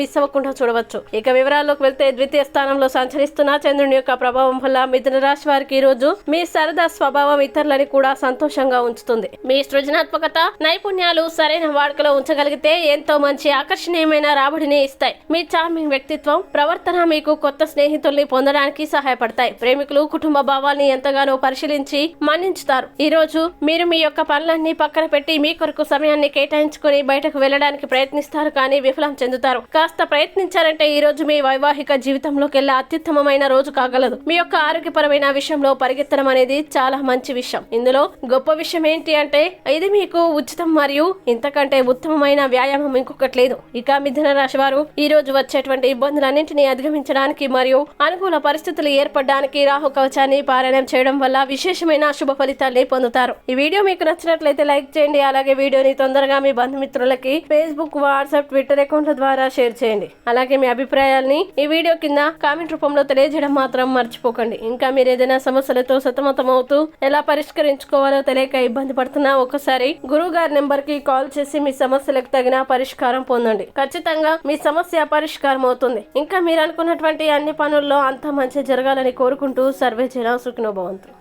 Miss అవ్వకుండా చూడవచ్చు. ఇక వివరాల్లోకి వెళ్తే ద్వితీయ స్థానంలో సంచరిస్తున్న చంద్రుని యొక్క ప్రభావం వల్ల మిథున రాశి వారికి ఈ రోజు మీ సరదా స్వభావం ఇతరులని కూడా సంతోషంగా ఉంచుతుంది. మీ సృజనాత్మకత నైపుణ్యాలు సరైన వాడుకలో ఉంచగలిగితే ఎంతో మంచి ఆకర్షణీయమైన రాబడిని ఇస్తాయి. మీ చార్మింగ్ వ్యక్తిత్వం ప్రవర్తన మీకు కొత్త స్నేహితుల్ని పొందడానికి సహాయపడతాయి. ప్రేమికులు కుటుంబ భావాల్ని ఎంతగానో పరిశీలించి మన్నించుతారు. ఈ రోజు మీరు మీ యొక్క పనులన్నీ పక్కన పెట్టి మీ కొరకు సమయాన్ని కేటాయించుకుని బయటకు వెళ్ళడానికి ప్రయత్నిస్తారు కానీ విఫలం చెందుతారు. కాస్త ప్రయత్నించారంటే ఈ రోజు మీ వైవాహిక జీవితంలోకెల్లా అత్యుత్తమమైన రోజు కాగలదు. మీ యొక్క ఆరోగ్యపరమైన విషయంలో పరిగెత్తడం అనేది చాలా మంచి విషయం. ఇందులో గొప్ప విషయం ఏంటి అంటే ఇది మీకు ఉచితం మరియు ఇంతకంటే ఉత్తమమైన వ్యాయామం ఇంకొకటి లేదు. ఇక మిథున రాశి వారు ఈ రోజు వచ్చేటువంటి ఇబ్బందులన్నింటినీ అధిగమించడానికి మరియు అనుకూల పరిస్థితులు ఏర్పడడానికి రాహు కవచాన్ని పారాయణం చేయడం వల్ల విశేషమైన శుభ ఫలితాల్ని పొందుతారు. ఈ వీడియో మీకు నచ్చినట్లయితే లైక్ చేయండి. అలాగే వీడియోని తొందరగా మీ బంధుమిత్రులకి ఫేస్బుక్ వాట్సాప్ ట్విట్టర్ అకౌంట్ల ద్వారా షేర్ చేయండి. అలాగే మీ అభిప్రాయాల్ని ఈ వీడియో కింద కామెంట్ రూపంలో తెలియజేయడం మాత్రం మర్చిపోకండి. ఇంకా మీరు ఏదైనా సమస్యలతో సతమతమవుతూ ఎలా పరిష్కరించుకోవాలో తెలియక ఇబ్బంది పడుతున్నా ఒకసారి గురువు గారి నెంబర్కి కాల్ చేసి మీ సమస్యలకు తగిన పరిష్కారం పొందండి. ఖచ్చితంగా మీ సమస్య పరిష్కారం అవుతుంది. ఇంకా మీరు అనుకున్నటువంటి అన్ని పనుల్లో అంత మంచి జరగాలని కోరుకుంటూ సర్వే జన సుఖినోభవంతు